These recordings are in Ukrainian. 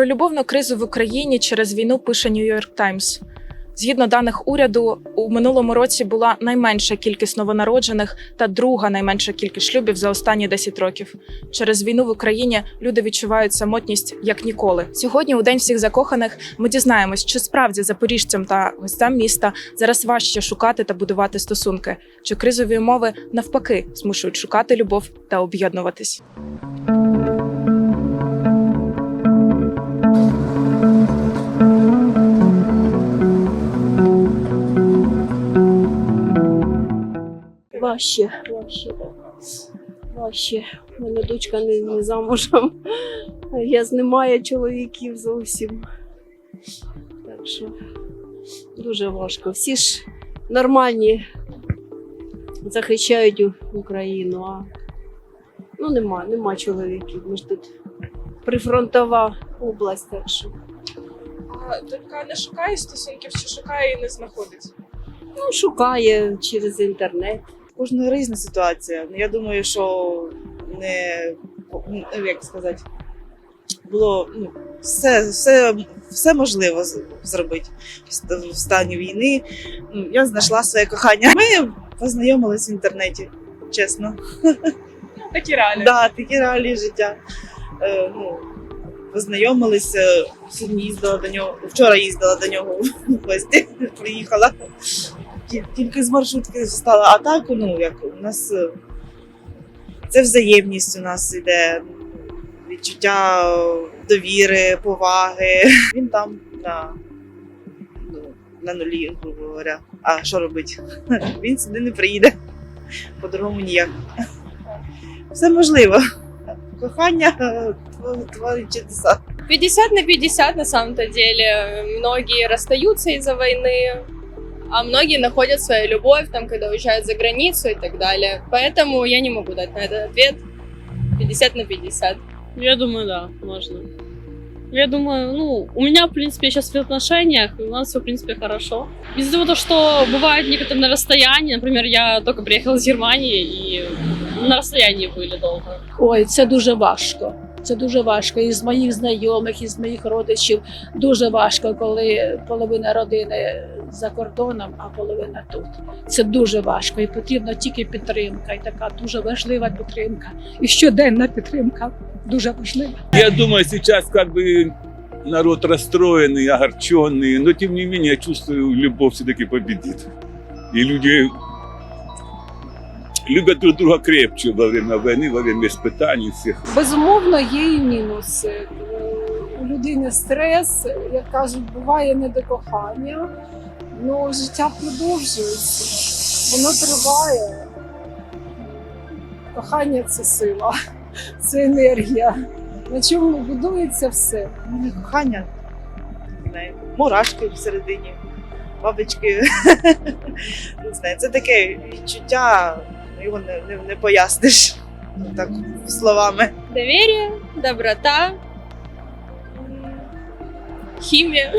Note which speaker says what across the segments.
Speaker 1: Про любовну кризу в Україні через війну пише New York Times. Згідно даних уряду, у минулому році була найменша кількість новонароджених та друга найменша кількість шлюбів за останні 10 років. Через війну в Україні люди відчувають самотність як ніколи. Сьогодні, у день всіх закоханих, ми дізнаємось, чи справді запоріжцям та гостям міста зараз важче шукати та будувати стосунки, чи кризові умови навпаки змушують шукати любов та об'єднуватись.
Speaker 2: Важче, важче. Важче. У мене дочка не, не замужем. Я знімаю чоловіків зовсім. Так що дуже важко. Всі ж нормальні захищають Україну, а ну нема, нема чоловіків. Ми ж тут прифронтова область, так що.
Speaker 1: А донька не шукає стосунків, чи шукає і не знаходить?
Speaker 2: Ну, шукає через інтернет.
Speaker 3: Кожного різна ситуація. Ну, Я думаю, що не ну, як сказати, було ну, все, все, все можливо зробити в стані війни. Ну, Я знайшла своє кохання. Ми познайомились в інтернеті, чесно.
Speaker 1: Такі реалії.
Speaker 3: Да, такі реалії життя. Е, ну, познайомилися, сьогодні їздила до нього, вчора їздила до нього в гості, приїхала. Ті- Тільки з маршрутки стала. А так, ну, як у нас е, це взаємність у нас іде, відчуття довіри, поваги. Він там на, ну, на нулі, грубо говоря. А що робить? Він сюди не приїде. По-другому ніяк. Все можливо. Кохання е, тво- творить чудеса.
Speaker 4: 50 на 50 на самом-то деле. Многие расстаются из-за войны, а многие находят свою любовь, там, когда уезжают за границу и так далее. Поэтому я не могу дать на этот ответ 50 на 50.
Speaker 5: Я думаю, да, можно. Я думаю, ну, у меня, в принципе, я сейчас в отношениях, и у нас все, в принципе, хорошо. Из-за того, что бывает некоторые на расстоянии, например, я только приехала из Германии, и на расстоянии были долго.
Speaker 6: Ой, це дуже важко. Це дуже важко. І з моїх знайомих, і з моїх родичів дуже важко, коли половина родини за кордоном, а половина тут. Це дуже важко. І потрібна тільки підтримка, і така дуже важлива підтримка. І щоденна підтримка дуже важлива.
Speaker 7: Я думаю, сейчас как бы народ расстроенный, огорченный, но тем не менее я чувствую, любовь все-таки победит. И люди любят друг друга крепче во время войны, во время испытаний всех.
Speaker 8: Безумовно, є і мінуси. У людини стрес, як кажуть, буває не до кохання, але життя продовжується, воно триває. Кохання це сила, це енергія. На чому будується все.
Speaker 3: У мене кохання, не мурашки всередині, бабочки. Не знаю, це таке відчуття, його не, не, не поясниш так словами.
Speaker 4: Доверие, доброта, химия.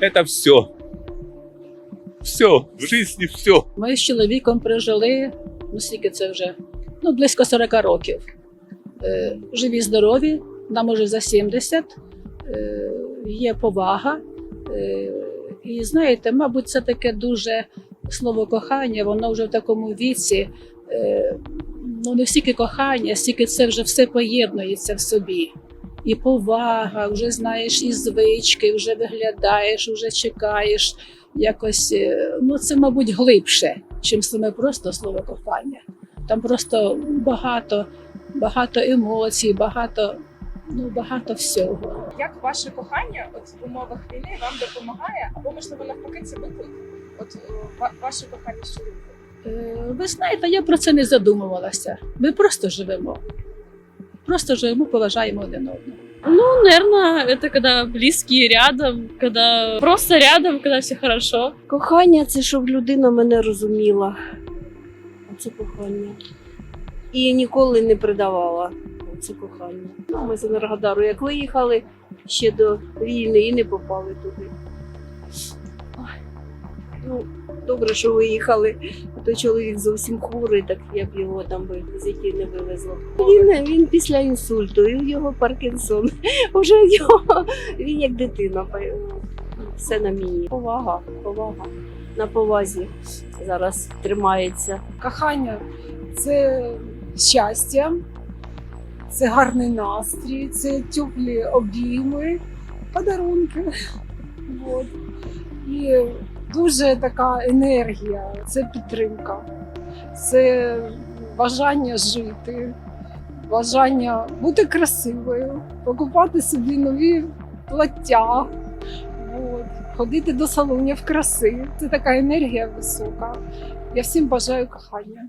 Speaker 7: Это все. Все, в жизни все.
Speaker 6: Ми з чоловіком прожили, ну скільки це вже ну, близько 40 років. Е, живі, здорові, нам уже за 70, е, є повага. Е, і знаєте, мабуть, це таке дуже слово кохання, воно вже в такому віці. Е, ну, не стільки кохання, стільки це вже все поєднується в собі. І повага, вже знаєш, і звички, вже виглядаєш, вже чекаєш якось, е, ну це, мабуть, глибше, чим саме просто слово кохання. Там просто багато, багато емоцій, багато, ну, багато всього.
Speaker 1: Як ваше кохання от в умовах війни вам допомагає, або можливо навпаки це виклик? От е, ваше кохання з чоловіком?
Speaker 6: Е, Ви знаєте, я про це не задумувалася. Ми просто живемо. Просто живемо, поважаємо один одного.
Speaker 5: Ну, наверное, это когда близкие рядом, когда просто рядом, когда все хорошо.
Speaker 2: Кохання це щоб людина мене розуміла. Це кохання. І ніколи не предавала. Це кохання. Ну, ми з Енергодару як виїхали ще до війни і не попали туди. Ну, добре, що виїхали. А то чоловік зовсім хворий, так я б його там би з який не вивезла. Він, він після інсульту, і в його Паркінсон. Уже його, він як дитина. Все на мені. Повага, повага. На повазі зараз тримається.
Speaker 8: Кохання це щастя, це гарний настрій, це теплі обійми, подарунки. От. І дуже така енергія, це підтримка, це бажання жити, бажання бути красивою, покупати собі нові плаття. От. Ходити до салонів краси. Це така енергія висока. Я всім бажаю кохання.